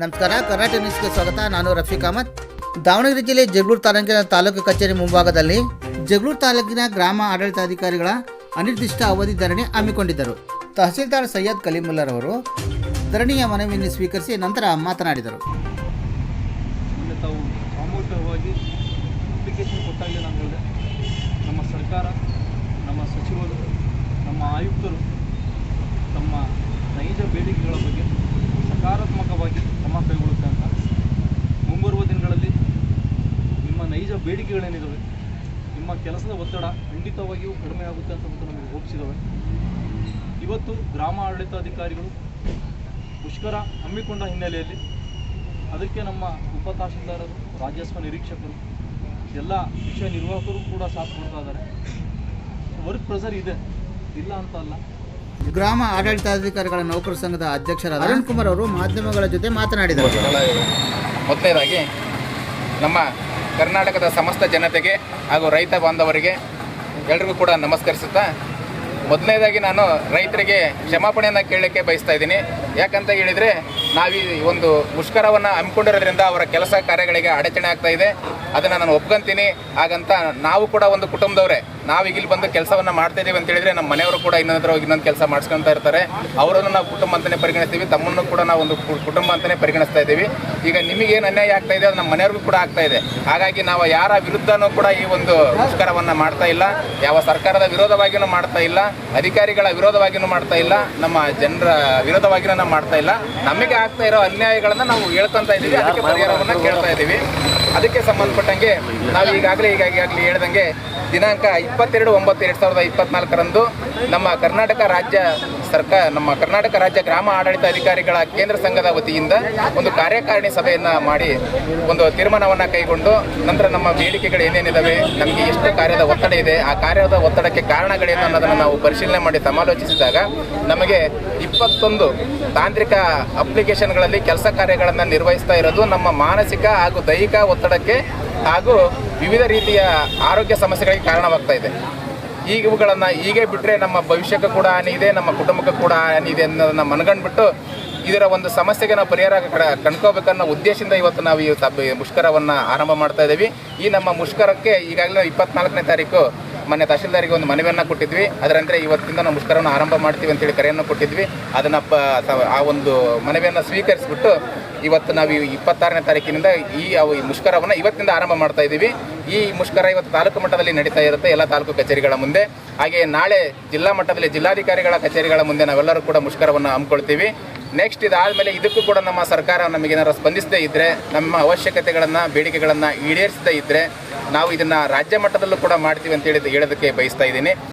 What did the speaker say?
ನಮಸ್ಕಾರ ಕರ್ನಾಟಕ ನ್ಯೂಸ್ಗೆ ಸ್ವಾಗತ. ನಾನು ರಫೀಕ್ ಅಹಮದ್. ದಾವಣಗೆರೆ ಜಿಲ್ಲೆ ಜಗಳೂರು ತಾಲೂಕಿನ ತಾಲೂಕು ಕಚೇರಿ ಮುಂಭಾಗದಲ್ಲಿ ಜಗಳೂರು ತಾಲೂಕಿನ ಗ್ರಾಮ ಆಡಳಿತಾಧಿಕಾರಿಗಳ ಅನಿರ್ದಿಷ್ಟ ಅವಧಿ ಧರಣಿ ಹಮ್ಮಿಕೊಂಡಿದ್ದರು. ತಹಸೀಲ್ದಾರ್ ಸೈಯದ್ ಕಲೀಮುಲ್ಲರವರು ಧರಣಿಯ ಮನವಿಯನ್ನು ಸ್ವೀಕರಿಸಿ ನಂತರ ಮಾತನಾಡಿದರು. ನಮ್ಮ ಸರ್ಕಾರ, ನಮ್ಮ ಸಚಿವರು, ನಮ್ಮ ಆಯುಕ್ತರು ತಮ್ಮ ನೈಜ ಬೇಡಿಕೆಗಳ ಬೇಡಿಕೆಗಳೇನಿದ್ದಾವೆ ನಿಮ್ಮ ಕೆಲಸದ ಒತ್ತಡ ಖಂಡಿತವಾಗಿಯೂ ಕಡಿಮೆ ಆಗುತ್ತೆ ಅಂತ ನಮಗೆ ಒಪ್ಪಿಸಿದ್ದಾವೆ ಇವತ್ತು ಗ್ರಾಮ ಆಡಳಿತಾಧಿಕಾರಿಗಳು ಮುಷ್ಕರ ಹಮ್ಮಿಕೊಂಡ ಹಿನ್ನೆಲೆಯಲ್ಲಿ ಅದಕ್ಕೆ ನಮ್ಮ ಉಪ ತಹಶೀಲ್ದಾರರು ರಾಜಸ್ವ ನಿರೀಕ್ಷಕರು ಎಲ್ಲ ವಿಷಯ ನಿರ್ವಾಹಕರು ಕೂಡ ಸಾಥ್ ಕೊಡ್ತಾ ಇದ್ದಾರೆ. ವರ್ಕ್ ಪ್ರೆಸರ್ ಇದೆ. ಇಲ್ಲ ಅಂತ ಅಲ್ಲ. ಗ್ರಾಮ ಆಡಳಿತಾಧಿಕಾರಿಗಳ ನೌಕರ ಸಂಘದ ಅಧ್ಯಕ್ಷರಾದ ಅರುಣ್ ಕುಮಾರ್ ಅವರು ಮಾಧ್ಯಮಗಳ ಜೊತೆ ಮಾತನಾಡಿದರು. ಮೊದಲನೇದಾಗಿ ನಮ್ಮ ಕರ್ನಾಟಕದ ಸಮಸ್ತ ಜನತೆಗೆ ಹಾಗೂ ರೈತ ಬಾಂಧವರಿಗೆ ಎಲ್ರಿಗೂ ಕೂಡ ನಮಸ್ಕರಿಸುತ್ತಾ, ಮೊದಲನೇದಾಗಿ ನಾನು ರೈತರಿಗೆ ಕ್ಷಮಾಪಣೆಯನ್ನು ಕೇಳಲಿಕ್ಕೆ ಬಯಸ್ತಾ ಇದ್ದೀನಿ. ಯಾಕಂತ ಹೇಳಿದರೆ, ನಾವು ಈ ಒಂದು ಮುಷ್ಕರವನ್ನು ಹಮ್ಮಿಕೊಂಡಿರೋದ್ರಿಂದ ಅವರ ಕೆಲಸ ಕಾರ್ಯಗಳಿಗೆ ಅಡಚಣೆ ಆಗ್ತಾ ಇದೆ. ಅದನ್ನು ನಾನು ಒಪ್ಕೊಂತೀನಿ. ಹಾಗಂತ ನಾವು ಕೂಡ ಒಂದು ಕುಟುಂಬದವರೇ ನಾವೀಗ ಇಲ್ಲಿ ಬಂದು ಕೆಲಸವನ್ನು ಮಾಡ್ತಾ ಇದೀವಿ ಅಂತ ಹೇಳಿದ್ರೆ ನಮ್ಮ ಮನೆಯವರು ಕೂಡ ಇನ್ನೊಂದ್ರ ಹೋಗಿ ಇನ್ನೊಂದು ಕೆಲಸ ಮಾಡ್ಸ್ಕೊಂತ ಇರ್ತಾರೆ. ಅವರನ್ನು ನಾವು ಕುಟುಂಬ ಅಂತಲೇ ಪರಿಗಣಿಸ್ತೀವಿ, ತಮ್ಮನ್ನು ಕೂಡ ನಾವು ಒಂದು ಕುಟುಂಬ ಅಂತಲೇ ಪರಿಗಣಿಸ್ತಾ ಇದ್ದೀವಿ ಈಗ ನಿಮಗೆ ಏನು ಅನ್ಯಾಯ ಆಗ್ತಾ ಇದೆ, ಅದು ನಮ್ಮ ಮನೆಯವ್ರಿಗೂ ಕೂಡ ಆಗ್ತಾ ಇದೆ. ಹಾಗಾಗಿ ನಾವು ಯಾರ ವಿರುದ್ಧನೂ ಕೂಡ ಈ ಒಂದು ಮುಷ್ಕರವನ್ನು ಮಾಡ್ತಾ ಇಲ್ಲ. ಯಾವ ಸರ್ಕಾರದ ವಿರೋಧವಾಗಿಯೂ ಮಾಡ್ತಾ ಇಲ್ಲ. ಅಧಿಕಾರಿಗಳ ವಿರೋಧವಾಗಿಯೂ ಮಾಡ್ತಾ ಇಲ್ಲ. ನಮ್ಮ ಜನರ ವಿರೋಧವಾಗಿಯೂ ನಾವು ಮಾಡ್ತಾ ಇಲ್ಲ. ನಮಗೆ ಆಗ್ತಾ ಇರೋ ಅನ್ಯಾಯಗಳನ್ನು ನಾವು ಹೇಳ್ಕೊಂತ ಇದ್ದೀವಿ ಅದಕ್ಕೆ ಪರಿಹಾರವನ್ನು ಕೇಳ್ತಾ ಇದ್ದೀವಿ ಅದಕ್ಕೆ ಸಂಬಂಧಪಟ್ಟಂಗೆ ನಾವು ಈಗಾಗಲೇ ಈಗ ಈಗಾಗಲೇ ಹೇಳ್ದಂಗೆ ದಿನಾಂಕ ಇಪ್ಪತ್ತೆರಡು ಒಂಬತ್ತು ಎರಡು ಸಾವಿರದ ಇಪ್ಪತ್ನಾಲ್ಕರಂದು ನಮ್ಮ ಕರ್ನಾಟಕ ರಾಜ್ಯ ಸರ್ಕಾರ, ನಮ್ಮ ಕರ್ನಾಟಕ ರಾಜ್ಯ ಗ್ರಾಮ ಆಡಳಿತ ಅಧಿಕಾರಿಗಳ ಕೇಂದ್ರ ಸಂಘದ ವತಿಯಿಂದ ಒಂದು ಕಾರ್ಯಕಾರಿಣಿ ಸಭೆಯನ್ನು ಮಾಡಿ ಒಂದು ತೀರ್ಮಾನವನ್ನು ಕೈಗೊಂಡು ನಂತರ ನಮ್ಮ ಬೇಡಿಕೆಗಳು ಏನೇನಿದ್ದಾವೆ ನಮಗೆ ಎಷ್ಟು ಕಾರ್ಯದ ಒತ್ತಡ ಇದೆ, ಆ ಕಾರ್ಯದ ಒತ್ತಡಕ್ಕೆ ಕಾರಣಗಳೇನು ಅನ್ನೋದನ್ನು ನಾವು ಪರಿಶೀಲನೆ ಮಾಡಿ ಸಮಾಲೋಚಿಸಿದಾಗ ನಮಗೆ ಇಪ್ಪತ್ತೊಂದು ತಾಂತ್ರಿಕ ಅಪ್ಲಿಕೇಶನ್ಗಳಲ್ಲಿ ಕೆಲಸ ಕಾರ್ಯಗಳನ್ನು ನಿರ್ವಹಿಸ್ತಾ ಇರೋದು ನಮ್ಮ ಮಾನಸಿಕ ಹಾಗೂ ದೈಹಿಕ ಒತ್ತಡಕ್ಕೆ ಹಾಗೂ ವಿವಿಧ ರೀತಿಯ ಆರೋಗ್ಯ ಸಮಸ್ಯೆಗಳಿಗೆ ಕಾರಣವಾಗ್ತಾ ಇದೆ. ಈಗ ಇವುಗಳನ್ನು ಹೀಗೆ ಬಿಟ್ಟರೆ ನಮ್ಮ ಭವಿಷ್ಯಕ್ಕೆ ಕೂಡ ಹಾನಿ ಇದೆ ನಮ್ಮ ಕುಟುಂಬಕ್ಕೆ ಕೂಡ ಹಾನಿ ಇದೆ ಅನ್ನೋದನ್ನು ಮನಗಂಡ್ಬಿಟ್ಟು ಇದರ ಒಂದು ಸಮಸ್ಯೆಗೆ ನಾವು ಪರಿಹಾರ ಕಡ- ಕಂಡ್ಕೋಬೇಕನ್ನೋ ಉದ್ದೇಶದಿಂದ ಇವತ್ತು ನಾವು ಈ ಮುಷ್ಕರವನ್ನು ಆರಂಭ ಮಾಡ್ತಾ ಇದ್ದೀವಿ. ಈ ನಮ್ಮ ಮುಷ್ಕರಕ್ಕೆ ಈಗಾಗಲೇ ಇಪ್ಪತ್ನಾಲ್ಕನೇ ತಾರೀಕು ಮೊನ್ನೆ ತಹಶೀಲ್ದಾರಿಗೆ ಒಂದು ಮನವಿಯನ್ನು ಕೊಟ್ಟಿದ್ವಿ. ಅದರಂತೆ ಇವತ್ತಿಂದ ನಾವು ಮುಷ್ಕರವನ್ನು ಆರಂಭ ಮಾಡ್ತೀವಿ ಅಂತೇಳಿ ಕರೆಯನ್ನು ಕೊಟ್ಟಿದ್ವಿ. ಅದನ್ನು ಆ ಒಂದು ಮನವಿಯನ್ನು ಸ್ವೀಕರಿಸಿಬಿಟ್ಟು ಇವತ್ತು ನಾವು ಈ ಇಪ್ಪತ್ತಾರನೇ ತಾರೀಕಿನಿಂದ ಈ ಮುಷ್ಕರವನ್ನು ಇವತ್ತಿಂದ ಆರಂಭ ಮಾಡ್ತಾ ಇದ್ದೀವಿ. ಈ ಮುಷ್ಕರ ಇವತ್ತು ತಾಲೂಕು ಮಟ್ಟದಲ್ಲಿ ನಡೀತಾ ಇರುತ್ತೆ, ಎಲ್ಲ ತಾಲೂಕು ಕಚೇರಿಗಳ ಮುಂದೆ. ಹಾಗೆಯೇ ನಾಳೆ ಜಿಲ್ಲಾ ಮಟ್ಟದಲ್ಲಿ ಜಿಲ್ಲಾಧಿಕಾರಿಗಳ ಕಚೇರಿಗಳ ಮುಂದೆ ನಾವೆಲ್ಲರೂ ಕೂಡ ಮುಷ್ಕರವನ್ನು ಹಮ್ಮಿಕೊಳ್ತೀವಿ. ನೆಕ್ಸ್ಟ್ ಇದಾದಮೇಲೆ ಇದಕ್ಕೂ ಕೂಡ ನಮ್ಮ ಸರ್ಕಾರ ನಮಗೇನಾರು ಸ್ಪಂದಿಸದೇ ಇದ್ದರೆ ನಮ್ಮ ಅವಶ್ಯಕತೆಗಳನ್ನು, ಬೇಡಿಕೆಗಳನ್ನು ಈಡೇರಿಸದೇ ಇದ್ದರೆ ನಾವು ಇದನ್ನು ರಾಜ್ಯ ಮಟ್ಟದಲ್ಲೂ ಕೂಡ ಮಾಡ್ತೀವಿ ಅಂತೇಳಿ ಹೇಳೋದಕ್ಕೆ ಬಯಸ್ತಾ ಇದ್ದೀನಿ.